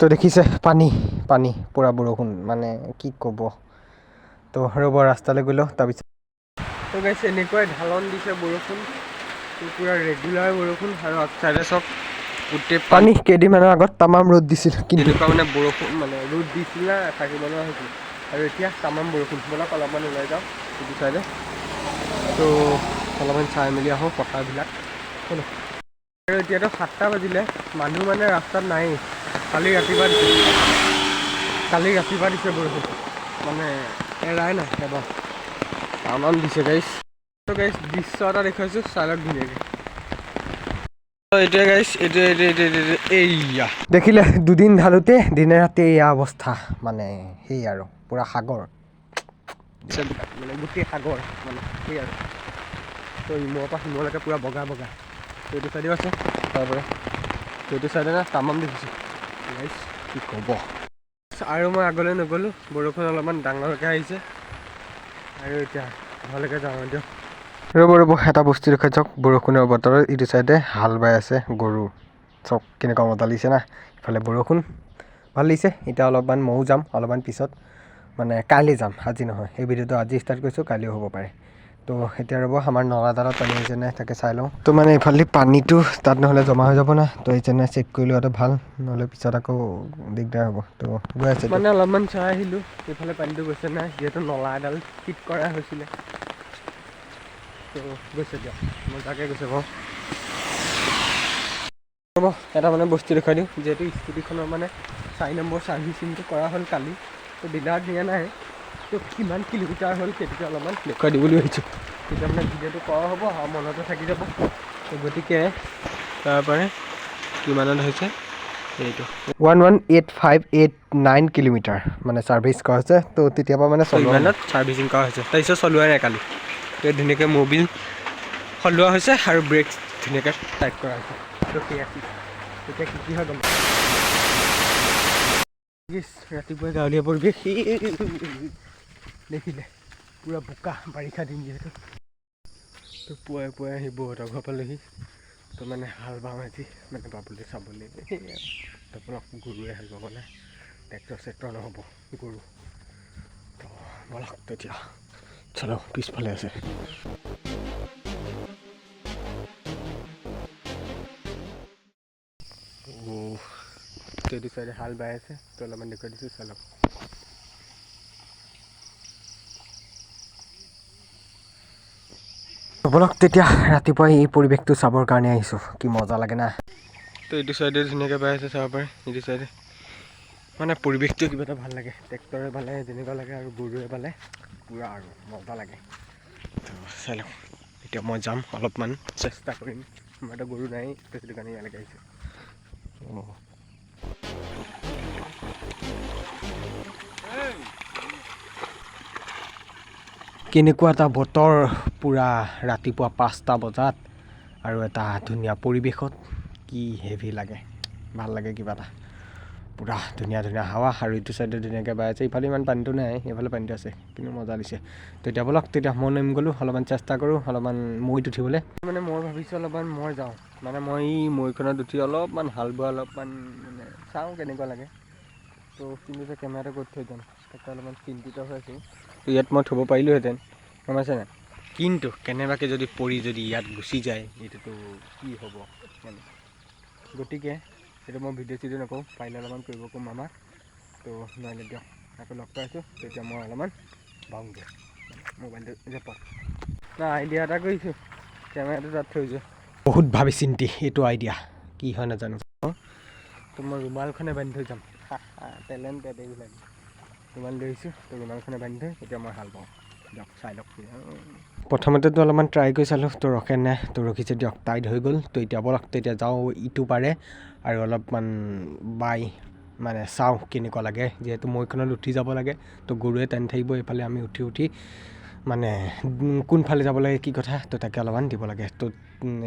তো দেখিছে পানী পানী পূৰা বৰষুণ মানে কি ক'ব। তো ৰ'ব ৰাস্তালৈ গ'লোঁ তাৰপিছত তো গাইছে এনেকুৱাই ঢালন দিছে বৰষুণ। পূৰা ৰেগুলাৰ বৰষুণ আৰু আগচাইডে চব গোটেই পানী কেইদিনমানৰ আগত তামাম ৰ'দ দিছিল কিন্তু এনেকুৱা মানে বৰষুণ মানে ৰ'দ দিছিল না থাকিব নোৱাৰা হৈছিল। আৰু এতিয়া তামাম বৰষুণ। ব'লক অলপমান ওলাই যাওঁ সেইটো চাইডে। তো অলপমান চাই মেলি আহোঁ পথাৰবিলাক। ব'লক। আৰু এতিয়াতো সাতটা বাজিলে, মানুহ মানে ৰাস্তাত নায়েই। কালি ৰাতিপুৱা দিছে। কালি ৰাতিপুৱা দিছে বৰষুণ। মানে এৰাই নাই এবাৰ। তামাম দিছে গাইছ গাইছ দৃশ্য এটা দেখুৱাইছোঁ চাই লওক ধুনীয়াকৈ দেখিলে দুদিন ঢালোতে, দিনে ৰাতি এয়া অৱস্থা। মানে সেই আৰু, পূৰা সাগৰ। মানে গোটেই সাগৰ মানে সেই আৰু। ইমূৰৰ পৰা সিমূৰলৈকে পূৰা বগা বগা। এইটো চাইডেও আছে তাৰপৰা এইটো চাইডে না তামাম দেখিছোঁ কি ক'ব? আৰু মই আগলৈ নগ'লোঁ বৰষুণ অলপমান ডাঙৰকৈ আহিছে। আৰু এতিয়া ঘৰলৈকে যাওঁ দিয়ক। ৰ'ব ৰ'ব এটা বস্তু দেখুৱাই চাওক বৰষুণৰ বতৰত ইটো চাইডে হাল বাই আছে গৰু। চাওক কেনেকুৱা মজা লাগিছে না। ইফালে বৰষুণ ভালো লাগিছে। এতিয়া অলপমান ময়ো যাম অলপমান পিছত। মানে কাইলৈ যাম আজি নহয়। এই ভিডিঅ'টো আজি ষ্টাৰ্ট কৰিছোঁ কাইলৈও হ'ব পাৰে। তো এতিয়া ৰ'ব, আমাৰ নলাডালত পানী আহিছে নাই তাকে চাই লওঁ। তো মানে এইফালেদি পানীটো তাত নহ'লে জমা হৈ যাব না, তো সেইকাৰণে চেক কৰি লোৱাটো ভালো, নহ'লে পিছত আকৌ দিগদাৰ হ'ব। তো গৈ আছে মানে অলপমান চাই আহিলোঁ, এইফালে পানীটো গৈছে নাই যিহেতু নলা এডাল ঠিক কৰা হৈছিলে। তো গৈছে দিয়ক মই তাকে গৈছে বাৰু। হ'ব এটা মানে বস্তু দেখুৱাই দিওঁ, যিহেতু স্কুটিখনৰ মানে চাৰি নম্বৰ ছাৰ্ভিচিংটো কৰা হ'ল কালি, তো ডিলাৰত নিয়া নাই। তো কিমান কিলোমিটাৰ হ'ল সেইটোকে অলপমান দেখুৱাই দিবলৈ ভাবিছোঁ। তেতিয়া মানে ভিডিঅ'টো কৰা হ'ব আৰু মনতে থাকি যাব। তো গতিকে তাৰপৰা কিমানত হৈছে? এইটো। One one eight five eight nine kilometre মানে ছাৰ্ভিচ কৰা হৈছে। তো তেতিয়াৰ পৰা মানে ইমানত ছাৰ্ভিচিং কৰা হৈছে। তাৰপিছত চলোৱাই নাই কালি। তো ধুনীয়াকৈ মবিল সলোৱা হৈছে আৰু ব্ৰেক ধুনীয়াকৈ টাইট কৰা হৈছে। তো সেয়া কি? এতিয়া কি কি হয় গম ইছ, ৰাতিপুৱা গাঁৱলীয়া পৰিৱেশ দেখিলে। পূৰা বোকা বাৰিষা দিন যিহেতু। তো পুৱাই পুৱাই আহি বৌহঁতৰ ঘৰ পালেহি তো মানে হাল বাম আজি মানে বাবলৈ চাবলৈ। সেয়াই আৰু আপোনাক গৰুৱে হাল বাব নাই। ট্ৰেক্টৰ চেক্টৰ নহ'ব, গৰু। তো ব'লক তেতিয়া। চলো, পিছফালে আছে। এইটো চাইডে হাল বাই আছে। তো অলপমান দেখুৱাই দিছোঁ, চালক। ব'লক, তেতিয়া ৰাতিপুৱাই এই পৰিৱেশটো চাবৰ কাৰণে আহিছোঁ। কি মজা লাগে না। তো এইটো চাইডে ধুনীয়াকৈ বাই আছে চাব পাৰে, এইটো চাইডে। মানে পৰিৱেশটো কিবা এটা ভালো লাগে, ট্ৰেক্টৰে বালে যেনেকুৱা লাগে আৰু গৰুৱে বালে পূৰা আৰু মজা লাগে। তো চাই লওক এতিয়া মই যাম অলপমান, চেষ্টা কৰিম। আমাৰতো গৰু নাই সেইটো কাৰণে ইয়ালৈকে আহিছোঁ। কেনেকুৱা এটা বতৰ পূৰা ৰাতিপুৱা পাঁচটা বজাত আৰু এটা ধুনীয়া পৰিৱেশত কি হেভি লাগে। ভালো লাগে কিবা এটা। পূৰা ধুনীয়া ধুনীয়া হাৱা আৰু ইটো চাইডে ধুনীয়াকৈ বাই আছে। ইফালে ইমান পানীটো নাই সেইফালে পানীটো আছে, কিন্তু মজা দিছে। তেতিয়া ব'লক, তেতিয়া মই নেম গ'লোঁ, অলপমান চেষ্টা কৰোঁ, অলপমান মৈত উঠিবলৈ। মানে মই ভাবিছোঁ অলপমান মই যাওঁ। মানে মই মৈখনত উঠি অলপমান হাল বোৱা, অলপমান মানে চাওঁ কেনেকুৱা লাগে। তো কিন্তু যে কেমেৰাটো ক'ত থৈ যাম তাকে অলপমান চিন্তিত হৈ আছোঁ। ইয়াত মই থ'ব পাৰিলোঁহেঁতেন গম পাইছে নাই? কিন্তু কেনেবাকৈ যদি পৰি যদি ইয়াত গুচি যায় এইটোতো কি হ'ব? মানে গতিকে সেইটো মই ভিডিঅ' চিডিঅ' নকৰোঁ পাৰিলে অলপমান কৰিব ক'ম মামাক তো নোৱাৰিলে দিয়ক আকৌ লগ পাইছোঁ তেতিয়া মই অলপমান বাওঁগৈ মোবাইলটো যে পাওঁ না আইডিয়া এটা কৰিছোঁ কেমেৰাটো তাত থৈছোঁ বহুত ভাবি চিন্তি এইটো আইডিয়া কি হয় নাজানো। তো মই ৰুমালখনে বান্ধি থৈ যাম। টেলেণ্ট এইবিলাক ৰুমাল লৈ আহিছোঁ তো ৰুমালখনে বান্ধি থৈ এতিয়া মই হাল পাওঁ দিয়ক চাই লওক। প্ৰথমতেতো অলপমান ট্ৰাই কৰি চালোঁ, তো ৰখে নাই তো ৰখিছে দিয়ক টাইট হৈ গ'ল। তো এতিয়া বলক তেতিয়া যাওঁ, ইটো পাৰে, আৰু অলপমান বাই মানে চাওঁ কেনেকুৱা লাগে। যিহেতু মৈখনত উঠি যাব লাগে, তো গৰুৱে টানি থাকিব, এইফালে আমি উঠি উঠি মানে কোনফালে যাব লাগে, কি কথা, তো তাকে অলপমান দিব লাগে। তো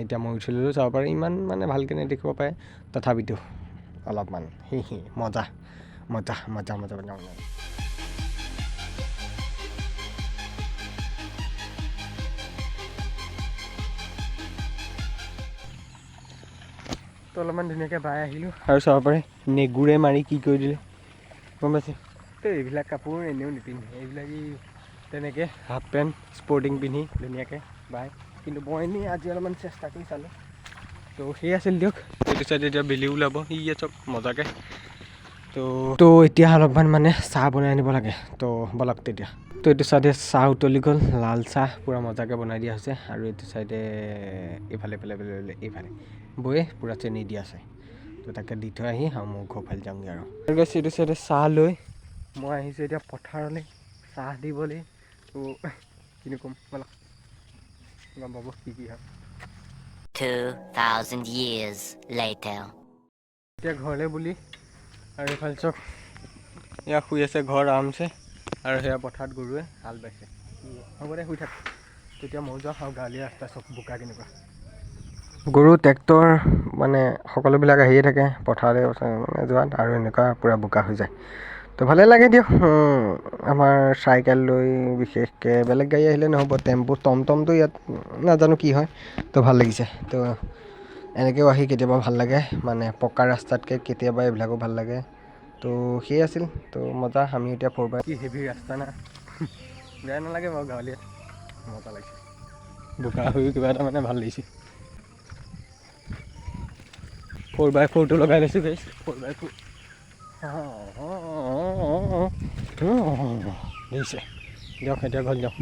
এতিয়া মই উঠি ল'লেও চাব পাৰে, ইমান মানে ভালকৈ নেদেখিব পাৰে। তথাপিতো, অলপমান, হি হি মজা মজা মজা মজা মজা। তো অলপমান ধুনীয়াকৈ বাই আহিলোঁ। আৰু চাব পাৰে নেগুৰে মাৰি কি কৰি দিলে। গম পাইছে? তো এইবিলাক কাপোৰ এনেও নিপিন্ধে এইবিলাক তেনেকৈ হাফ পেণ্ট স্পৰ্টিং পিন্ধি ধুনীয়াকৈ বাই। কিন্তু মই এনেই আজি অলপমান চেষ্টা কৰি চালোঁ। তো সেই আছিল দিয়ক। এইটো চাইডে এতিয়া বেলি ওলাব ই চব মজাকৈ। তো তো এতিয়া অলপমান মানে চাহ বনাই আনিব লাগে তো বলক তেতিয়া। তো এইটো চাইডে চাহ উতলি গ'ল লাল চাহ পূৰা মজাকৈ বনাই দিয়া হৈছে আৰু এইটো চাইডে এইফালে এইফালে এইফালে এইফালে এইফালে বৈয়ে পূৰা চেনি দিয়া আছে। তো তাকে দি থৈ আহি আৰু মোৰ ঘৰ ফালে যামগৈ আৰু। আৰু এইটো চাইডে চাহ লৈ মই আহিছোঁ এতিয়া পথাৰলৈ চাহ দিবলৈ। তো কিনো ক'ম বলক গম পাব কি কি হয়। 2,000 years later. এতিয়া ঘৰলৈ বুলি আৰু এইফালে চব এয়া শুই আছে ঘৰ আৰামছে। আৰু সেয়া পথাৰত গৰুৱে হাল বাইছে। হ'ব দে শুই থাক। তেতিয়া ময়ো যাওঁ আৰু গাঁৱলীয়া ৰাস্তা চব বোকা কেনেকুৱা। গৰু, ট্ৰেক্টৰ মানে সকলোবিলাক আহিয়ে থাকে, পথাৰলৈ মানে যোৱাত আৰু এনেকুৱা পূৰা বোকা হৈ যায়। তো ভালে লাগে দিয়ক আমাৰ চাইকেল লৈ বিশেষকৈ বেলেগ গাড়ী আহিলে নহ'ব, টেম্পু, টমটমটো ইয়াত নাজানো কি হয়, তো ভালো লাগিছে। তো এনেকৈও আহি কেতিয়াবা ভালো লাগে মানে পকা ৰাস্তাতকৈ কেতিয়াবা এইবিলাকো ভালো লাগে। তো সেয়ে আছিল তো মজা আমি এতিয়া ফ'ৰ বাই কি হেভি ৰাস্তা না বেয়া নালাগে বাৰু গাঁৱলীয়া মজা লাগিছে বোকা হৈও কিবা এটা মানে ভালো লাগিছে ফ'ৰ বাই ফ'ৰটো লগাই লৈছোঁ গাইছ ফ'ৰ বাই ফ'ৰ দিছে দিয়ক এতিয়া ঘৰত যাওঁ